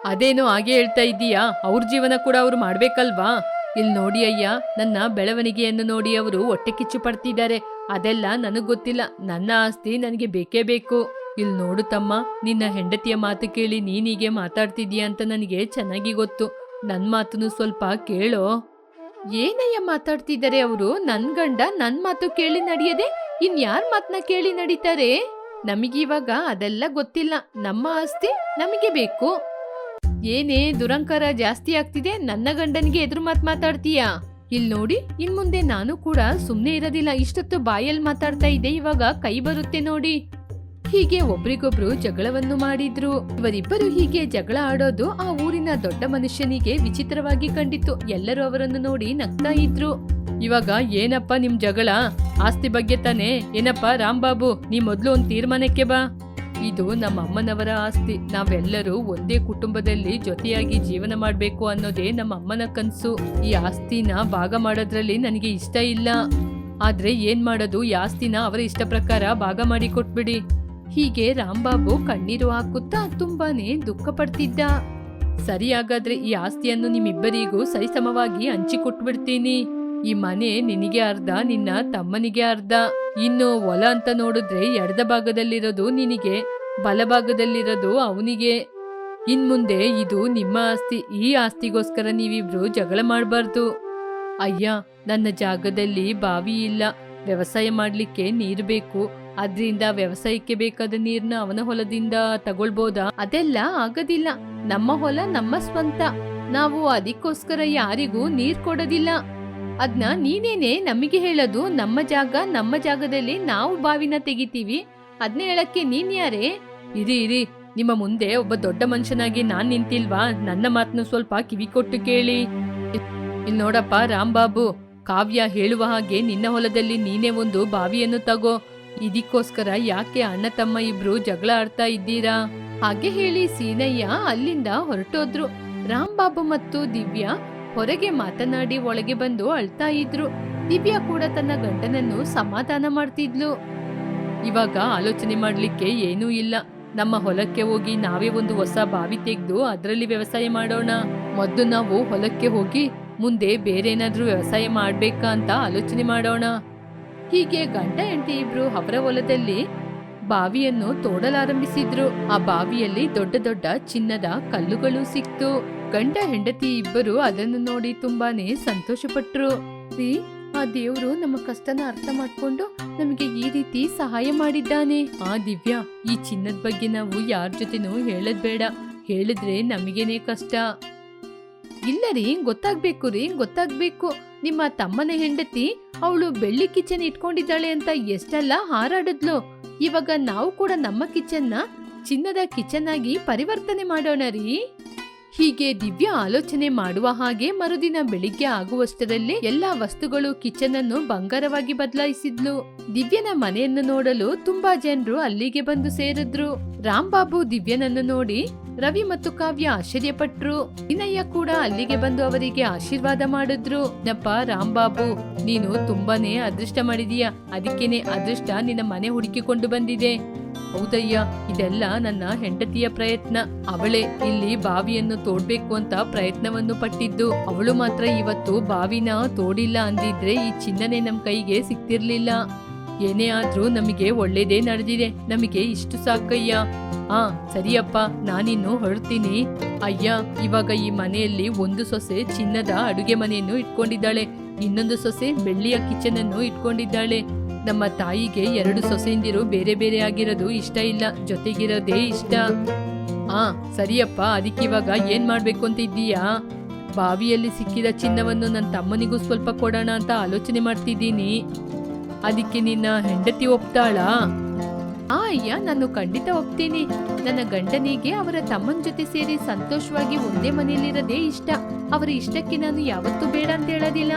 ಅದೇನೋ ಹಾಗೆ ಹೇಳ್ತಾ ಇದ್ದೀಯಾ? ಅವ್ರ ಜೀವನ ಕೂಡ ಅವ್ರು ಮಾಡ್ಬೇಕಲ್ವಾ? ಇಲ್ಲಿ ನೋಡಿ ಅಯ್ಯ, ನನ್ನ ಬೆಳವಣಿಗೆಯನ್ನು ನೋಡಿ ಅವರು ಹೊಟ್ಟೆ ಕಿಚ್ಚು ಪಡ್ತಿದ್ದಾರೆ. ಅದೆಲ್ಲ ನನಗ್ ಗೊತ್ತಿಲ್ಲ. ನನ್ನ ಆಸ್ತಿ ನನಗೆ ಬೇಕೇ ಬೇಕು. ಇಲ್ಲಿ ನೋಡು ತಮ್ಮ, ನಿನ್ನ ಹೆಂಡತಿಯ ಮಾತು ಕೇಳಿ ನೀನೀಗೆ ಮಾತಾಡ್ತಿದ್ಯಾ ಅಂತ ನನಗೆ ಚೆನ್ನಾಗಿ ಗೊತ್ತು. ನನ್ ಮಾತನ್ನು ಸ್ವಲ್ಪ ಕೇಳೋ. ಏನಯ್ಯ ಮಾತಾಡ್ತಿದ್ದಾರೆ ಅವರು? ನನ್ ಗಂಡ ನನ್ ಮಾತು ಕೇಳಿ ನಡೆಯದೆ? ಇನ್ ಯಾರ್ ಮಾತನ್ನ ಕೇಳಿ ನಡೀತಾರೆ? ನಮಗಿವಾಗ ಅದೆಲ್ಲ ಗೊತ್ತಿಲ್ಲ. ನಮ್ಮ ಆಸ್ತಿ ನಮಗೆ ಬೇಕು. ಏನೇ ದುರಂಕಾರ ಜಾಸ್ತಿ ಆಗ್ತಿದೆ, ನನ್ನ ಗಂಡನಿಗೆ ಎದುರು ಮಾತ್ ಮಾತಾಡ್ತೀಯಾ? ಇಲ್ ನೋಡಿ, ಇನ್ ಮುಂದೆ ನಾನು ಕೂಡ ಸುಮ್ನೆ ಇರೋದಿಲ್ಲ. ಇಷ್ಟೊತ್ತು ಬಾಯಲ್ಲಿ ಮಾತಾಡ್ತಾ ಇದ್ದೆ, ಇವಾಗ ಕೈ ಬರುತ್ತೆ ನೋಡಿ. ಹೀಗೆ ಒಬ್ರಿಗೊಬ್ರು ಜಗಳವನ್ನು ಮಾಡಿದ್ರು. ಇವರಿಬ್ಬರು ಹೀಗೆ ಜಗಳ ಆಡೋದು ಆ ಊರಿನ ದೊಡ್ಡ ಮನುಷ್ಯನಿಗೆ ವಿಚಿತ್ರವಾಗಿ ಕಂಡಿತ್ತು. ಎಲ್ಲರೂ ಅವರನ್ನು ನೋಡಿ ನಗ್ತಾ ಇದ್ರು. ಇವಾಗ ಏನಪ್ಪ ನಿಮ್ ಜಗಳ? ಆಸ್ತಿ ಬಗ್ಗೆ ತಾನೇ? ಏನಪ್ಪ ರಾಂಬಾಬು ನೀ ಮೊದ್ಲು ಒಂದ್ ತೀರ್ಮಾನಕ್ಕೆ ಬಾ. ಇದು ನಮ್ಮ ಅಮ್ಮನವರ ಆಸ್ತಿ. ನಾವೆಲ್ಲರೂ ಒಂದೇ ಕುಟುಂಬದಲ್ಲಿ ಜೊತೆಯಾಗಿ ಜೀವನ ಮಾಡಬೇಕು ಅನ್ನೋದೇ ನಮ್ಮ ಅಮ್ಮನ ಕನಸು. ಈ ಆಸ್ತಿನ ಭಾಗ ಮಾಡೋದ್ರಲ್ಲಿ ನನಗೆ ಇಷ್ಟ ಇಲ್ಲ. ಆದ್ರೆ ಏನ್ ಮಾಡೋದು? ಈ ಆಸ್ತಿನ ಅವರ ಇಷ್ಟ ಪ್ರಕಾರ ಭಾಗ ಮಾಡಿ ಕೊಟ್ಬಿಡಿ. ಹೀಗೆ ರಾಂಬಾಬು ಕಣ್ಣೀರು ಹಾಕುತ್ತಾ ತುಂಬಾನೇ ದುಃಖ ಪಡ್ತಿದ್ದ ಸರಿ ಹಾಗಾದ್ರೆ ಈ ಆಸ್ತಿಯನ್ನು ನಿಮ್ಮಿಬ್ಬರಿಗೂ ಸರಿಸಮವಾಗಿ ಹಂಚಿಕೊಟ್ಬಿಡ್ತೀನಿ. ಈ ಮನೆ ನಿನಗೆ ಅರ್ಧ, ನಿನ್ನ ತಮ್ಮನಿಗೆ ಅರ್ಧ. ಇನ್ನು ಹೊಲ ಅಂತ ನೋಡಿದ್ರೆ ಎಡದ ಭಾಗದಲ್ಲಿರೋದು ನಿನಗೆ ಬಲಭಾಗದಲ್ಲಿರೋದು ಅವನಿಗೆ. ಇನ್ ಮುಂದೆ ಇದು ನಿಮ್ಮ ಆಸ್ತಿ, ಈ ಆಸ್ತಿಗೋಸ್ಕರ ನೀವಿಬ್ರು ಜಗಳ ಮಾಡಬಾರ್ದು. ಅಯ್ಯ, ನನ್ನ ಜಾಗದಲ್ಲಿ ಬಾವಿ ಇಲ್ಲ. ವ್ಯವಸಾಯ ಮಾಡಲಿಕ್ಕೆ ನೀರು ಬೇಕು. ಅದ್ರಿಂದ ವ್ಯವಸಾಯಕ್ಕೆ ಬೇಕಾದ ನೀರ್ನ ಅವನ ಹೊಲದಿಂದ ತಗೊಳ್ಬೋದಾ? ಅದೆಲ್ಲ ಆಗೋದಿಲ್ಲ. ನಮ್ಮ ಹೊಲ ನಮ್ಮ ಸ್ವಂತ. ನಾವು ಅದಕ್ಕೋಸ್ಕರ ಯಾರಿಗೂ ನೀರ್ ಕೊಡೋದಿಲ್ಲ. ಅದ್ನ ನೀನೇನೆ ನಮಗೆ ಹೇಳೋದು? ನಮ್ಮ ಜಾಗ, ನಮ್ಮ ಜಾಗದಲ್ಲಿ ನಾವು ಬಾವಿನ ತೆಗಿತೀವಿ. ಅದ್ನ ಹೇಳಕ್ಕೆ ನೀನ್ ಯಾರೇ? ಇರಿ ಇರಿ. ನಿಮ್ಮ ಮುಂದೆ ಒಬ್ಬ ದೊಡ್ಡ ಮನುಷ್ಯನಾಗಿ ನಾನ್ ನಿಂತಿಲ್ವಾ? ನನ್ನ ಮಾತನ್ನು ಸ್ವಲ್ಪ ಕಿವಿ ಕೊಟ್ಟು ಕೇಳಿ. ಇಲ್ ನೋಡಪ್ಪ ರಾಂಬಾಬು ಕಾವ್ಯ ಹೇಳುವ ಹಾಗೆ ನಿನ್ನ ಹೊಲದಲ್ಲಿ ನೀನೇ ಒಂದು ಬಾವಿಯನ್ನು ತಗೋ. ಇದಕ್ಕೋಸ್ಕರ ಯಾಕೆ ಅಣ್ಣ ತಮ್ಮ ಇಬ್ರು ಜಗಳ ಆಡ್ತಾ ಇದ್ದೀರಾ? ಹಾಗೆ ಹೇಳಿ ಸೀನಯ್ಯ ಅಲ್ಲಿಂದ ಹೊರಟೋದ್ರು. ರಾಂಬಾಬು ಮತ್ತು ದಿವ್ಯಾ ಹೊರಗೆ ಮಾತನಾಡಿ ಒಳಗೆ ಬಂದು ಅಳ್ತಾ ಇದ್ರು. ದಿವ್ಯಾ ಕೂಡ ತನ್ನ ಗಂಡನನ್ನು ಸಮಾಧಾನ ಮಾಡ್ತಿದ್ಲು. ಇವಾಗ ಆಲೋಚನೆ ಮಾಡ್ಲಿಕ್ಕೆ ಏನೂ ಇಲ್ಲ. ನಮ್ಮ ಹೊಲಕ್ಕೆ ಹೋಗಿ ನಾವೇ ಒಂದು ಹೊಸ ಬಾವಿ ತೆಗೆದು ಅದರಲ್ಲಿ ವ್ಯವಸಾಯ ಮಾಡೋಣ. ಮೊದಲು ನಾವು ಹೊಲಕ್ಕೆ ಹೋಗಿ ಮುಂದೆ ಬೇರೆ ಏನಾದ್ರೂ ವ್ಯವಸಾಯ ಮಾಡ್ಬೇಕಾ ಅಂತ ಆಲೋಚನೆ ಮಾಡೋಣ. ಹೀಗೆ ಗಂಡ ಹೆಂಡತಿ ಇಬ್ರು ಅವರ ಹೊಲದಲ್ಲಿ ಬಾವಿಯನ್ನು ತೋಡಲಾರಂಭಿಸಿದ್ರು. ಆ ಬಾವಿಯಲ್ಲಿ ದೊಡ್ಡ ದೊಡ್ಡ ಚಿನ್ನದ ಕಲ್ಲುಗಳು ಸಿಕ್ತು. ಗಂಡ ಹೆಂಡತಿ ಇಬ್ಬರು ಅದನ್ನು ನೋಡಿ ತುಂಬಾನೇ ಸಂತೋಷಪಟ್ರು. ಆ ದೇವ್ರು ನಮ್ಮ ಕಷ್ಟನ ಅರ್ಥ ಮಾಡ್ಕೊಂಡು ನಮಗೆ ಈ ರೀತಿ ಸಹಾಯ ಮಾಡಿದ್ದಾನೆ. ಆ ದಿವ್ಯಾ, ಈ ಚಿನ್ನದ ಬಗ್ಗೆ ನಾವು ಯಾರ ಜೊತೆನೂ ಹೇಳದ್ ಬೇಡ. ಹೇಳಿದ್ರೆ ನಮಗೇನೆ ಕಷ್ಟ. ಇಲ್ಲ ರೀ, ಗೊತ್ತಾಗ್ಬೇಕು ರೀ, ಗೊತ್ತಾಗ್ಬೇಕು. ನಿಮ್ಮ ತಮ್ಮನ ಹೆಂಡತಿ ಅವಳು ಬೆಳ್ಳಿ ಕಿಚನ್ ಇಟ್ಕೊಂಡಿದ್ದಾಳೆ ಅಂತ ಎಷ್ಟೆಲ್ಲ ಹಾರಾಡಿದ್ಲು. ಇವಾಗ ನಾವು ಕೂಡ ನಮ್ಮ ಕಿಚನ್ನ ಚಿನ್ನದ ಕಿಚನ್ ಆಗಿ ಪರಿವರ್ತನೆ ಮಾಡೋಣ ರೀ. ಹೀಗೆ ದಿವ್ಯ ಆಲೋಚನೆ ಮಾಡುವ ಹಾಗೆ ಮರುದಿನ ಬೆಳಿಗ್ಗೆ ಆಗುವಷ್ಟರಲ್ಲಿ ಎಲ್ಲಾ ವಸ್ತುಗಳು ಕಿಚನ್ ಅನ್ನು ಬಂಗಾರವಾಗಿ ಬದಲಾಯಿಸಿದ್ಲು. ದಿವ್ಯನ ಮನೆಯನ್ನು ನೋಡಲು ತುಂಬಾ ಜನರು ಅಲ್ಲಿಗೆ ಬಂದು ಸೇರಿದ್ರು. ರಾಂಬಾಬು ದಿವ್ಯನನ್ನು ನೋಡಿ ರವಿ ಮತ್ತು ಕಾವ್ಯ ಆಶ್ಚರ್ಯಪಟ್ರು. ವಿನಯ್ಯ ಕೂಡ ಅಲ್ಲಿಗೆ ಬಂದು ಅವರಿಗೆ ಆಶೀರ್ವಾದ ಮಾಡಿದ್ರು. ನಪ್ಪ ರಾಂಬಾಬು ನೀನು ತುಂಬಾನೇ ಅದೃಷ್ಟ ಮಾಡಿದೀಯ. ಅದಕ್ಕೇನೆ ಅದೃಷ್ಟ ನಿನ್ನ ಮನೆ ಹುಡುಕಿಕೊಂಡು ಬಂದಿದೆ. ಹೌದಯ್ಯ, ಇದೆಲ್ಲ ನನ್ನ ಹೆಂಡತಿಯ ಪ್ರಯತ್ನ. ಅವಳೇ ಇಲ್ಲಿ ಬಾವಿಯನ್ನು ತೋಡ್ಬೇಕು ಅಂತ ಪ್ರಯತ್ನವನ್ನು ಪಟ್ಟಿದ್ದು. ಅವಳು ಮಾತ್ರ ಇವತ್ತು ಬಾವಿನ ತೋಡಿಲ್ಲ ಅಂದಿದ್ರೆ ಈ ಚಿನ್ನನೆ ನಮ್ ಕೈಗೆ ಸಿಕ್ತಿರ್ಲಿಲ್ಲ ಏನೇ ಆದ್ರೂ ನಮಗೆ ಒಳ್ಳೇದೇ ನಡೆದಿದೆ. ನಮಗೆ ಇಷ್ಟು ಸಾಕಯ್ಯ. ಆ, ಸರಿಯಪ್ಪ, ನಾನಿನ್ನು ಹೊರಡ್ತೀನಿ. ಅಯ್ಯ, ಇವಾಗ ಈ ಮನೆಯಲ್ಲಿ ಒಂದು ಸೊಸೆ ಚಿನ್ನದ ಅಡುಗೆ ಮನೆಯನ್ನು ಇಟ್ಕೊಂಡಿದ್ದಾಳೆ. ಇನ್ನೊಂದು ಸೊಸೆ ಬೆಳ್ಳಿಯ ಕಿಚನ್ ಅನ್ನು ಇಟ್ಕೊಂಡಿದ್ದಾಳೆ. ನಮ್ಮ ತಾಯಿಗೆ ಎರಡು ಸೊಸೆಯಿಂದಿರು ಬೇರೆ ಬೇರೆ ಆಗಿರೋದು ಇಷ್ಟ ಇಲ್ಲ, ಜೊತೆಗಿರೋದೇ ಇಷ್ಟ. ಆ, ಸರಿಯಪ್ಪ ಅದಕ್ಕಿವಾಗ ಏನ್ ಮಾಡ್ಬೇಕು ಅಂತ ಇದ್ದೀಯಾ? ಬಾವಿಯಲ್ಲಿ ಸಿಕ್ಕಿದ ಚಿನ್ನವನ್ನು ನನ್ನ ತಮ್ಮನಿಗೂ ಸ್ವಲ್ಪ ಕೊಡೋಣ ಅಂತ ಆಲೋಚನೆ ಮಾಡ್ತಿದ್ದೀನಿ. ಅದಕ್ಕೆ ನಿನ್ನ ಹೆಂಡತಿ ಒಪ್ತಾಳಾ? ಆ, ಅಯ್ಯ, ನಾನು ಖಂಡಿತ ಒಪ್ತೀನಿ. ನನ್ನ ಗಂಡನಿಗೆ ಅವರ ತಮ್ಮನ ಜೊತೆ ಸೇರಿ ಸಂತೋಷವಾಗಿ ಒಂದೇ ಮನೆಯಲ್ಲಿರೋದೇ ಇಷ್ಟ. ಅವರ ಇಷ್ಟಕ್ಕೆ ನಾನು ಯಾವತ್ತೂ ಬೇಡ ಅಂತ ಹೇಳೋದಿಲ್ಲ.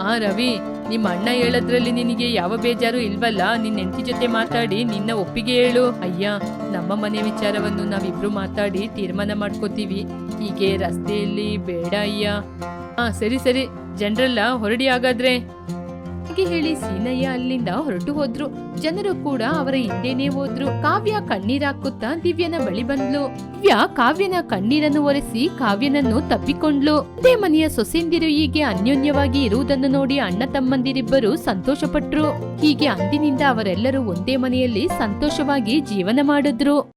ಆ, ರವಿ ನಿಮ್ಮ ಅಣ್ಣ ಹೇಳೋದ್ರಲ್ಲಿ ನಿನಗೆ ಯಾವ ಬೇಜಾರು ಇಲ್ವಲ್ಲ? ನಿನ್ನ ಹೆಂಡತಿ ಜೊತೆ ಮಾತಾಡಿ, ನಿನ್ನ ಒಪ್ಪಿಗೆ ಹೇಳು. ಅಯ್ಯ, ನಮ್ಮ ಮನೆ ವಿಚಾರವನ್ನು ನಾವಿಬ್ರು ಮಾತಾಡಿ ತೀರ್ಮಾನ ಮಾಡ್ಕೋತೀವಿ. ಹೀಗೆ ರಸ್ತೆಯಲ್ಲಿ ಬೇಡ ಅಯ್ಯ. ಹಾ ಸರಿ ಸರಿ. ಜನರೆಲ್ಲ ಹೊರಡಿ ಹಾಗಾದ್ರೆ. ಹಾಗೆ ಹೇಳಿ ಸೀನಯ್ಯ ಅಲ್ಲಿಂದ ಹೊರಟು ಹೋದ್ರು. ಜನರು ಕೂಡ ಅವರ ಹಿಂದೆನೇ ಹೋದ್ರು. ಕಾವ್ಯ ಕಣ್ಣೀರಾಕುತ್ತಾ ದಿವ್ಯನ ಬಳಿ ಬಂದ್ಲು. ದಿವ್ಯ ಕಾವ್ಯನ ಕಣ್ಣೀರನ್ನು ಒರೆಸಿ ಕಾವ್ಯನನ್ನು ತಪ್ಪಿಕೊಂಡ್ಲು. ಅದೇ ಮನೆಯ ಸೊಸೆಂದಿರು ಹೀಗೆ ಅನ್ಯೋನ್ಯವಾಗಿ ಇರುವುದನ್ನು ನೋಡಿ ಅಣ್ಣ ತಮ್ಮಂದಿರಿಬ್ಬರು ಸಂತೋಷಪಟ್ರು. ಹೀಗೆ ಅಂದಿನಿಂದ ಅವರೆಲ್ಲರೂ ಒಂದೇ ಮನೆಯಲ್ಲಿ ಸಂತೋಷವಾಗಿ ಜೀವನ ಮಾಡಿದ್ರು.